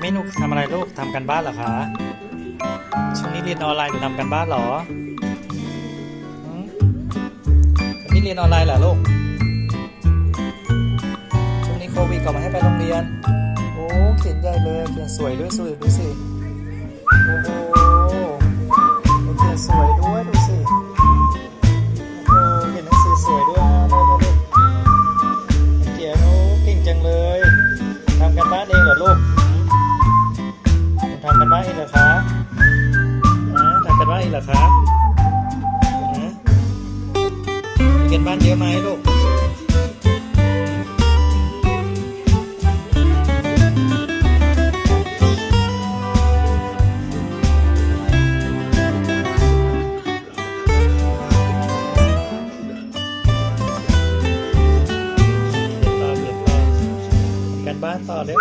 เมนูทำอะไรลูกทำกันบ้านเหรอคะช่วงนี้เรียนออนไลน์หรือทำกันบ้านเหรอหืมวันนี้เรียนออนไลน์เหรอลูกช่วงนี้โควิดก็มาให้ไปโรงเรียน โอ้เขียนใหญ่เลยเขียนสวยด้วยสวยดูสิโอ้โห เหรอคะนะมีกันบ้านเยอะไหมลูกเรียนต่อเรียนต่อกันบ้านต่อเร็ว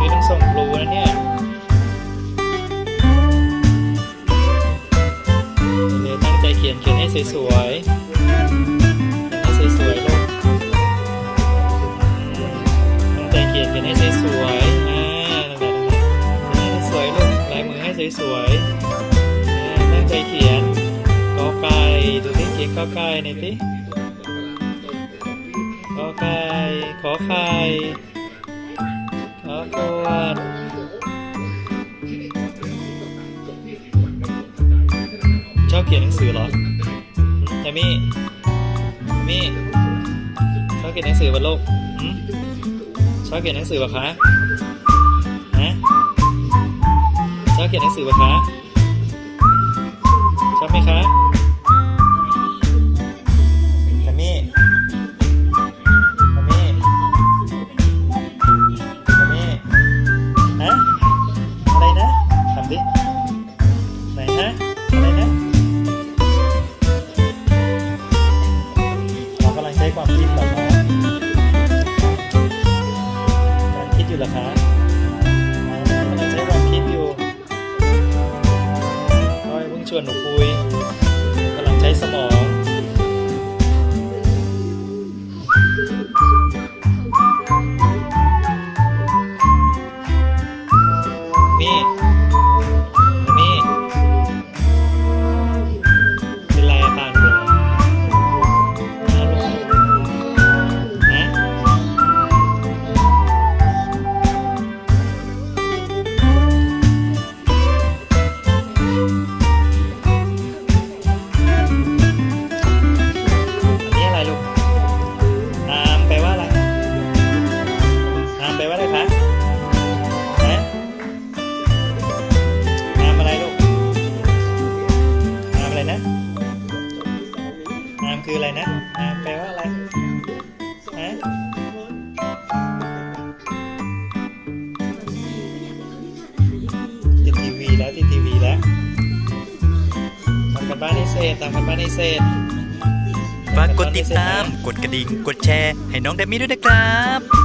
นี่ต้องส่งครูนะเนี่ยเร็วๆตั้งใจเขียนเขียนให้สวยๆเขียนให้สวยๆลูกตั้งใจเขียนเขียนให้สวยๆอ่านั่นแหละนั่นแหละให้สวยลูกลายมือให้สวยๆอ่าตั้งใจเขียนกอไก่ดูที่เขียนกอไก่หน่อยสิกอไก่ขอไข่ เขียนหนังสือเหรอแทมี่แทมี่ชอบเขียนหนังสือป่ะลูกหืมชอบเขียนหนังสือป่ะคะฮะชอบเขียนหนังสือปะคะชอบไหมคะ รอคะกำลังใช้ความคิดอยู่ก้อยเพิ่งชวนหนูคุยกำลังใช้สมอง แล้วที่ทีวีแล้วทำกันบ้านให้เสร็จทำกันบ้านให้เสร็จฝากกดติดตาม กดกระดิ่ง กดแชร์ ให้น้องแดมมี่ด้วยนะครับ